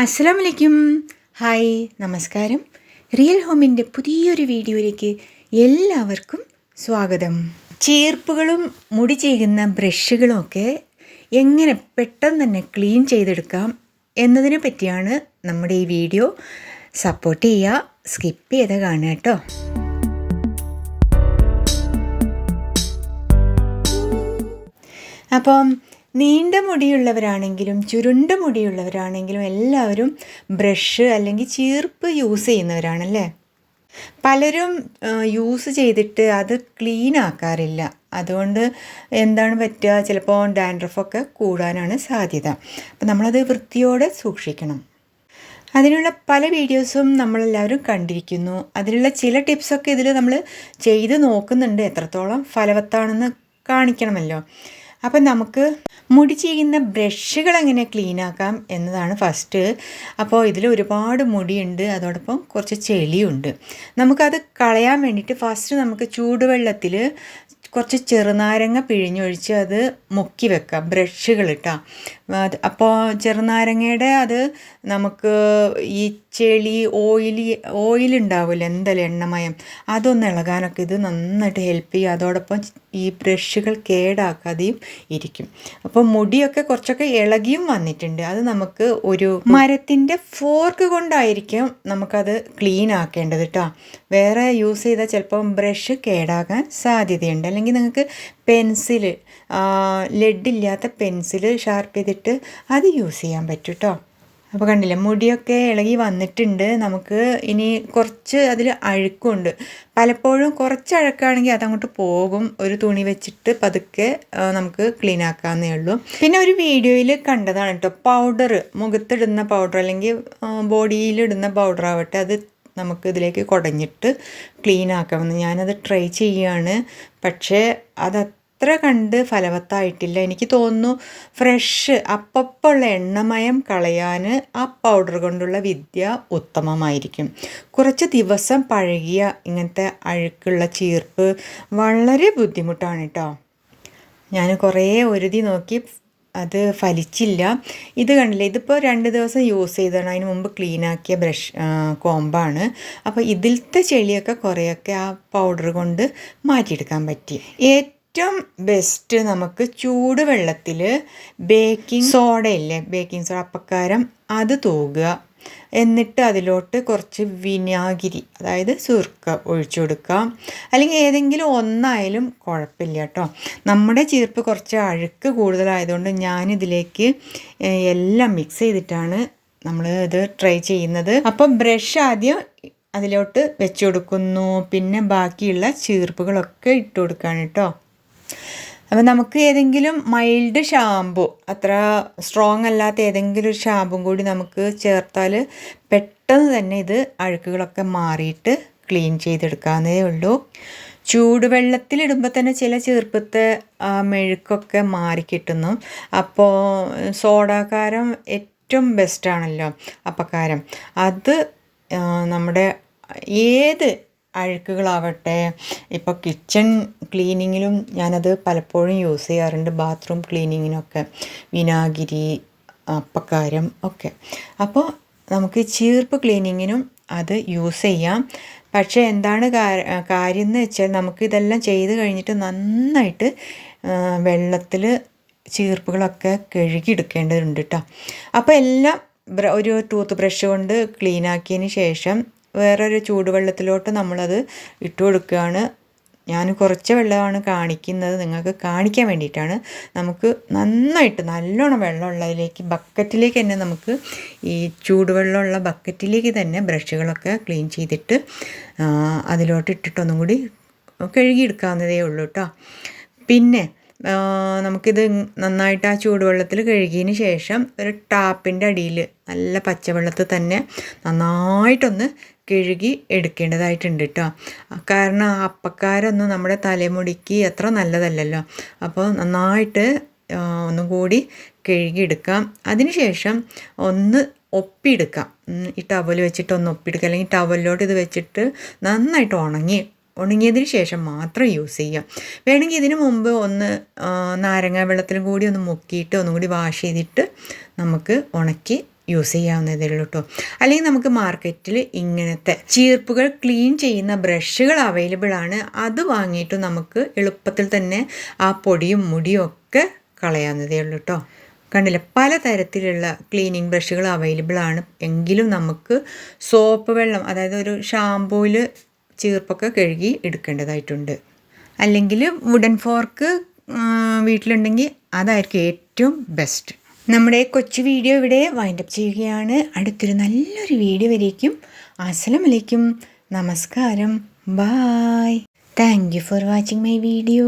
അസ്സാം വലൈക്കും ഹായ് നമസ്കാരം. റിയൽ ഹോമിന്റെ പുതിയൊരു വീഡിയോയിലേക്ക് എല്ലാവർക്കും സ്വാഗതം. ചേർപ്പുകളും മുടി ചെയ്യുന്ന ബ്രഷുകളും ഒക്കെ എങ്ങനെ പെട്ടെന്ന് തന്നെ ക്ലീൻ ചെയ്തെടുക്കാം എന്നതിനെ പറ്റിയാണ് നമ്മുടെ ഈ വീഡിയോ. സപ്പോർട്ട് ചെയ്യുക സ്കിപ്പ് ചെയ്ത് കാണുക കേട്ടോ. അപ്പം നീണ്ട മുടിയുള്ളവരാണെങ്കിലും ചുരുണ്ട മുടിയുള്ളവരാണെങ്കിലും എല്ലാവരും ബ്രഷ് അല്ലെങ്കിൽ ചീർപ്പ് യൂസ് ചെയ്യുന്നവരാണല്ലേ? പലരും യൂസ് ചെയ്തിട്ട് അത് ക്ലീൻ ആക്കാറില്ല. അതുകൊണ്ട് എന്താണ് പറ്റുക? ചിലപ്പോൾ ഡാൻഡ്രഫൊക്കെ കൂടാനാണ് സാധ്യത. അപ്പം നമ്മളത് വൃത്തിയോടെ സൂക്ഷിക്കണം. അതിനുള്ള പല വീഡിയോസും നമ്മളെല്ലാവരും കണ്ടിരിക്കുന്നു. അതിനുള്ള ചില ടിപ്സൊക്കെ ഇതിൽ നമ്മൾ ചെയ്ത് നോക്കുന്നുണ്ട്. എത്രത്തോളം ഫലവത്താണെന്ന് കാണിക്കണമല്ലോ. അപ്പം നമുക്ക് മുടി ചെയ്യുന്ന ബ്രഷുകൾ എങ്ങനെ ക്ലീൻ ആക്കാം എന്നതാണ് ഫസ്റ്റ്. അപ്പോൾ ഇതിൽ ഒരുപാട് മുടിയുണ്ട് അതോടൊപ്പം കുറച്ച് ചെളിയുണ്ട്. നമുക്കത് കളയാൻ വേണ്ടിയിട്ട് ഫസ്റ്റ് നമുക്ക് ചൂടുവെള്ളത്തിൽ കുറച്ച് ചെറുനാരങ്ങ പിഴിഞ്ഞൊഴിച്ച് അത് മുക്കി വെക്കാം ബ്രഷുകൾ ഇട്ടാ. അപ്പോൾ ചെറുനാരങ്ങയുടെ അത് നമുക്ക് ഈ ചെളി ഓയിലി ഓയിൽ ഉണ്ടാവില്ല എന്തായാലും എണ്ണമയം? അതൊന്ന് ഇളകാനൊക്കെ ഇത് നന്നായിട്ട് ഹെൽപ്പ് ചെയ്യും. അതോടൊപ്പം ഈ ബ്രഷുകൾ കേടാക്കാതെയും ഇരിക്കും. അപ്പോൾ മുടിയൊക്കെ കുറച്ചൊക്കെ ഇളകിയും വന്നിട്ടുണ്ട്. അത് നമുക്ക് ഒരു മരത്തിന്റെ ഫോർക്ക് കൊണ്ടായിരിക്കും നമുക്കത് ക്ലീൻ ആക്കേണ്ടത് കേട്ടോ വേറെ യൂസ് ചെയ്താൽ ചിലപ്പം ബ്രഷ് കേടാകാൻ സാധ്യതയുണ്ട്. അല്ലെങ്കിൽ നിങ്ങൾക്ക് പെൻസിൽ ലെഡില്ലാത്ത പെൻസിൽ ഷാർപ്പ് ചെയ്തിട്ട് അത് യൂസ് ചെയ്യാൻ പറ്റും കേട്ടോ അപ്പോൾ കണ്ടില്ലേ മുടിയൊക്കെ ഇളകി വന്നിട്ടുണ്ട്. നമുക്ക് ഇനി കുറച്ച് അതിൽ അഴുക്കുണ്ട്. പലപ്പോഴും കുറച്ച് അഴുക്കാണെങ്കിൽ അതങ്ങോട്ട് പോകും. ഒരു തുണി വെച്ചിട്ട് പതുക്കെ നമുക്ക് ക്ലീൻ ആക്കാവുന്നേ ഉള്ളൂ. പിന്നെ ഒരു വീഡിയോയിൽ കണ്ടതാണ് കേട്ടോ. പൗഡർ മുഖത്തിടുന്ന പൗഡർ അല്ലെങ്കിൽ ബോഡിയിലിടുന്ന പൗഡർ ആവട്ടെ അത് നമുക്ക് ഇതിലേക്ക് കുടഞ്ഞിട്ട് ക്ലീൻ ആക്കാമെന്ന് ഞാനത് ട്രൈ ചെയ്യുകയാണ്. പക്ഷേ അത് അത്ര കണ്ട് ഫലവത്തായിട്ടില്ല. എനിക്ക് തോന്നുന്നു ഫ്രഷ് അപ്പപ്പുള്ള എണ്ണമയം കളയാൻ ആ പൗഡർ കൊണ്ടുള്ള വിദ്യ ഉത്തമമായിരിക്കും. കുറച്ച് ദിവസം പഴകിയ ഇങ്ങനത്തെ അഴുക്കുള്ള ചീർപ്പ് വളരെ ബുദ്ധിമുട്ടാണ് കേട്ടോ ഞാൻ കുറേ ഒരുതി നോക്കി അത് ഫലിച്ചില്ല. ഇത് കണ്ടില്ല? ഇതിപ്പോൾ രണ്ട് ദിവസം യൂസ് ചെയ്താണ് അതിന് മുമ്പ് ക്ലീനാക്കിയ ബ്രഷ് കോമ്പാണ്. അപ്പോൾ ഇതിലത്തെ ചെളിയൊക്കെ കുറേയൊക്കെ ആ പൗഡർ കൊണ്ട് മാറ്റിയെടുക്കാൻ പറ്റി. ഏറ്റവും ബെസ്റ്റ് നമുക്ക് ചൂടുവെള്ളത്തിൽ ബേക്കിംഗ് സോഡയില്ലേ ബേക്കിംഗ് സോഡ അപ്പക്കാരം അത് തൂകുക. എന്നിട്ട് അതിലോട്ട് കുറച്ച് വിനാഗിരി അതായത് സുർക്ക ഒഴിച്ചു കൊടുക്കുക. അല്ലെങ്കിൽ ഏതെങ്കിലും ഒന്നായാലും കുഴപ്പമില്ല കേട്ടോ. നമ്മുടെ ചീർപ്പ് കുറച്ച് അഴുക്ക് കൂടുതലായതുകൊണ്ട് ഞാനിതിലേക്ക് എല്ലാം മിക്സ് ചെയ്തിട്ടാണ് നമ്മൾ ഇത് ട്രൈ ചെയ്യുന്നത്. അപ്പം ബ്രഷ് ആദ്യം അതിലോട്ട് വെച്ച് കൊടുക്കുന്നു. പിന്നെ ബാക്കിയുള്ള ചീർപ്പുകളൊക്കെ ഇട്ട് കൊടുക്കുകയാണ് കേട്ടോ. അപ്പോൾ നമുക്ക് ഏതെങ്കിലും മൈൽഡ് ഷാമ്പു അത്ര സ്ട്രോങ് അല്ലാത്ത ഏതെങ്കിലും ഒരു ഷാമ്പും കൂടി നമുക്ക് ചേർത്താൽ പെട്ടെന്ന് തന്നെ ഇത് അഴുക്കുകളൊക്കെ മാറിയിട്ട് ക്ലീൻ ചെയ്തെടുക്കാവുന്നതേ ഉള്ളൂ. ചൂടുവെള്ളത്തിലിടുമ്പോൾ തന്നെ ചില ചെറുപ്പത്തെ മെഴുക്കൊക്കെ മാറിക്കിട്ടുന്നു അപ്പോൾ സോഡാകാരം ഏറ്റവും ബെസ്റ്റാണല്ലോ അപ്പക്കാരം. അത് നമ്മുടെ ഏത് അഴുക്കുകളാവട്ടെ. ഇപ്പോൾ കിച്ചൺ ക്ലീനിങ്ങിലും ഞാനത് പലപ്പോഴും യൂസ് ചെയ്യാറുണ്ട്. ബാത്റൂം ക്ലീനിങ്ങിനൊക്കെ വിനാഗിരി അപ്പക്കാരം ഒക്കെ. അപ്പോൾ നമുക്ക് ചീർപ്പ് ക്ലീനിങ്ങിനും അത് യൂസ് ചെയ്യാം. പക്ഷേ എന്താണ് കാര്യം എന്ന് വെച്ചാൽ നമുക്ക് ഇതെല്ലാം ചെയ്ത് കഴിഞ്ഞിട്ട് നന്നായിട്ട് വെള്ളത്തിൽ ചീർപ്പുകളൊക്കെ കഴുകിയെടുക്കേണ്ടതുണ്ട് കേട്ടോ അപ്പോൾ എല്ലാം ഒരു ടൂത്ത് ബ്രഷ് കൊണ്ട് ക്ലീൻ ആക്കിയതിന് ശേഷം വേറൊരു ചൂടുവെള്ളത്തിലോട്ട് നമ്മളത് ഇട്ട് കൊടുക്കുകയാണ്. ഞാൻ കുറച്ച് വെള്ളമാണ് കാണിക്കുന്നത്. നിങ്ങൾക്ക് കാണിക്കാൻ വേണ്ടിയിട്ടാണ്. നമുക്ക് നന്നായിട്ട് നല്ലോണം വെള്ളമുള്ളതിലേക്ക് ബക്കറ്റിലേക്ക് തന്നെ നമുക്ക് ഈ ചൂടുവെള്ളമുള്ള ബക്കറ്റിലേക്ക് തന്നെ ബ്രഷുകളൊക്കെ ക്ലീൻ ചെയ്തിട്ട് അതിലോട്ട് ഇട്ടിട്ടൊന്നും കൂടി കഴുകിയെടുക്കാവുന്നതേ ഉള്ളൂ കേട്ടോ. പിന്നെ നമുക്കിത് നന്നായിട്ട് ആ ചൂടുവെള്ളത്തിൽ കഴുകിയതിന് ശേഷം ഒരു ടാപ്പിന്റെ അടിയിൽ നല്ല പച്ചവെള്ളത്തിൽ തന്നെ നന്നായിട്ടൊന്ന് കഴുകി എടുക്കേണ്ടതായിട്ടുണ്ട് കേട്ടോ കാരണം അപ്പക്കാരൊന്നും നമ്മുടെ തലമുടിക്ക് അത്ര നല്ലതല്ലല്ലോ. അപ്പോൾ നന്നായിട്ട് ഒന്നും കൂടി കഴുകിയെടുക്കാം. അതിനുശേഷം ഒന്ന് ഒപ്പിയെടുക്കാം. ഈ ടവൽ വെച്ചിട്ട് ഒന്ന് ഒപ്പിയെടുക്കുക അല്ലെങ്കിൽ ടവലിലോട്ട് ഇത് വെച്ചിട്ട് നന്നായിട്ട് ഉണങ്ങി ഉണങ്ങിയതിന് ശേഷം മാത്രം യൂസ് ചെയ്യാം. വേണമെങ്കിൽ ഇതിന് മുമ്പ് ഒന്ന് നാരങ്ങ വെള്ളത്തിലും കൂടി ഒന്ന് മുക്കിയിട്ട് ഒന്നും കൂടി വാഷ് ചെയ്തിട്ട് നമുക്ക് ഉണക്കി യൂസ് ചെയ്യാവുന്നതേ ഉള്ളൂ കേട്ടോ അല്ലെങ്കിൽ നമുക്ക് മാർക്കറ്റിൽ ഇങ്ങനത്തെ ചീർപ്പുകൾ ക്ലീൻ ചെയ്യുന്ന ബ്രഷുകൾ അവൈലബിൾ ആണ്. അത് വാങ്ങിയിട്ട് നമുക്ക് എളുപ്പത്തിൽ തന്നെ ആ പൊടിയും മുടിയും ഒക്കെ കളയാവുന്നതേ ഉള്ളൂ കേട്ടോ കണ്ടില്ല? പല തരത്തിലുള്ള ക്ലീനിങ് ബ്രഷുകൾ അവൈലബിൾ ആണ്. എങ്കിലും നമുക്ക് സോപ്പ് വെള്ളം അതായത് ഒരു ഷാംപൂയിൽ ചീർപ്പൊക്കെ കഴുകി എടുക്കേണ്ടതായിട്ടുണ്ട്. അല്ലെങ്കിൽ വുഡൻ ഫോർക്ക് വീട്ടിലുണ്ടെങ്കിൽ അതായിരിക്കും ഏറ്റവും ബെസ്റ്റ് നമ്മുടെ കൊച്ചു വീഡിയോ ഇവിടെ വൈൻഡപ്പ് ചെയ്യുകയാണ്. അടുത്തൊരു നല്ലൊരു വീഡിയോ വരേക്കും. അസ്സലാമലൈക്കും. നമസ്കാരം. Bye thank you for watching my video